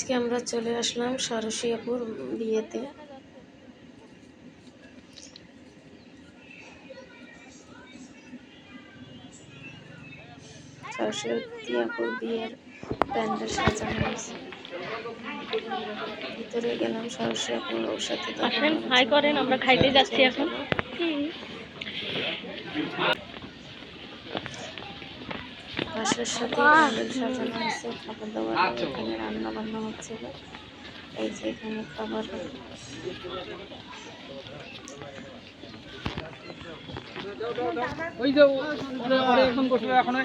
আজকে আমরা চলে আসলাম সরসিয়াপুর বিয়েতে। সরস্বতীয়াপুর বিয়ের প্যান্ডেল সাজানো হয়েছে। ভিতরে গেলাম সরস্বতীয়াপুর ওর সাথে আসেন। হাই করেন আমরা খাইতে যাচ্ছি এখন। বাসার সাথে প্যান্ডেল সাজানো হয়েছে খাবার দাবার এখানে রান্না বান্না হচ্ছিল এই যে এখানে খাবার ওই যে ওরে ওরে এখন বসে এখন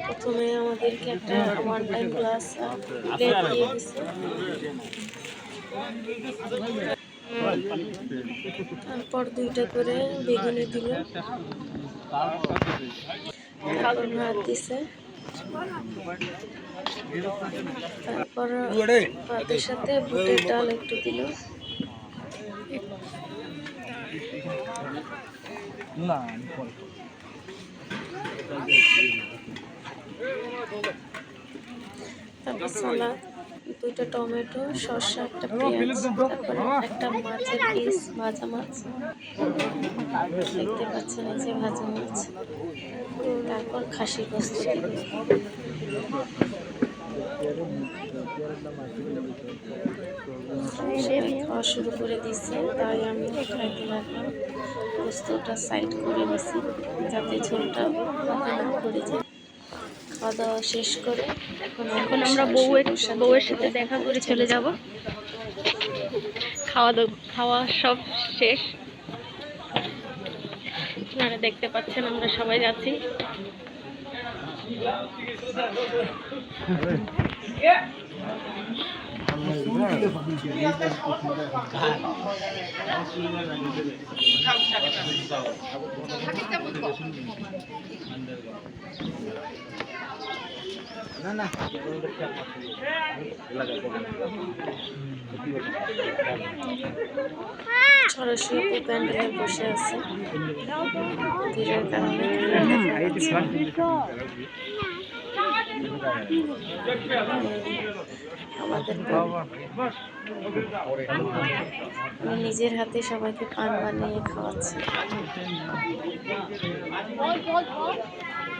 প্রথমে আমাদেরকে একটা ওয়ান টাইম ক্লাস দিয়ে দিছে। তারপর দুইটা করে বেগুনি দিল তারপর সাথে বুটের ডাল একটু তারপর সালাদ। দুইটা টমেটো শসা একটা পেঁয়াজ তারপর একটা মাছের পিস ভাজা মাছ। দেখতে পাচ্ছেন এই যে ভাজা মাছ। তারপর খাসি গোস্ত খাওয়া শুরু করে দিচ্ছে তাই আমি খাইতে লাগলাম গোস্তটা সাইড করে নিছি যাতে ঝোলটা করে যায়। খাওয়া দাওয়া শেষ করে এখন আমরা বউয়ের বউয়ের সাথে দেখা করে চলে যাব। খাওয়া দাওয়া খাওয়া সব শেষ। আপনারা দেখতে পাচ্ছেন, আমরা সবাই যাচ্ছি। বসে আছে আমাদের নিজের হাতে সবাইকে পান বানিয়ে খাওয়াচ্ছি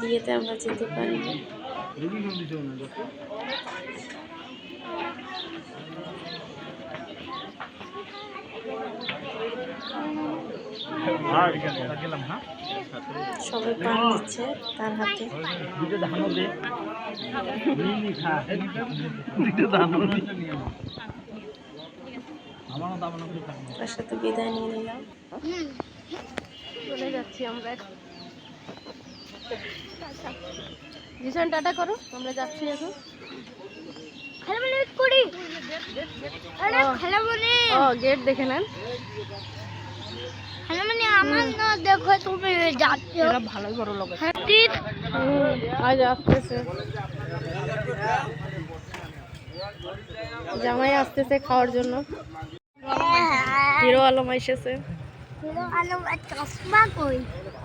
বিয়েতে আমরা যেতে পারিনি। হ্যাঁ সবাই পান দিচ্ছে তার হাতে। তার সাথে বিদায় নিয়ে নিলাম। চলে যাচ্ছি আমরা জিসান টাটা করো আমরা যাচ্ছি এখন। গেট দেখে নেন। দেখো তুমি যাচ্ছ। ভালোই বড় লোক হাতির আজ আসতেছে। জামাই আসতেছে খাওয়ার জন্য। হিরো আলম এসেছে। চশমা কই?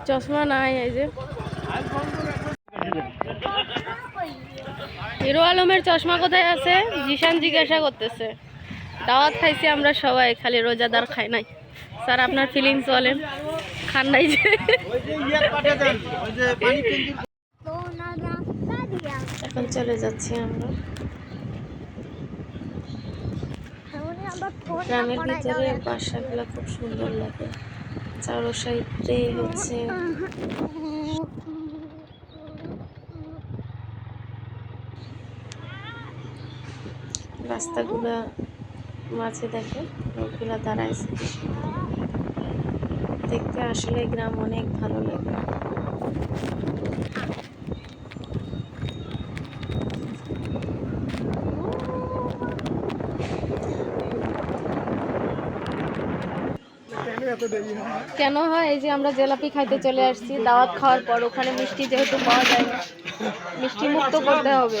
চশমা নাই এই যে। হিরো আলমের চশমা কোথায় আছে? জিশান জিজ্ঞাসা করতেছে। দাওয়াত খাইছি আমরা সবাই, খালি রোজাদার খাই নাই। স্যার, আপনার ফিলিংস বলেন। খান নাই যে। এখন চলে যাচ্ছি আমরা। গ্রামের ভিতরে বাসাগুলো খুব সুন্দর লাগে। চারো সাইডে হচ্ছে। রাস্তাগুলা মাঝে দেখে লোকগুলা দাঁড়াইছে। দেখতে আসলে গ্রাম অনেক ভালো লাগে। কেন হয়? এই যে আমরা জিলাপি খাইতে চলে আসছি, দাওয়াত খাওয়ার পর ওখানে মিষ্টি যেহেতু পাওয়া যায় না, মিষ্টি মুক্ত করতে হবে।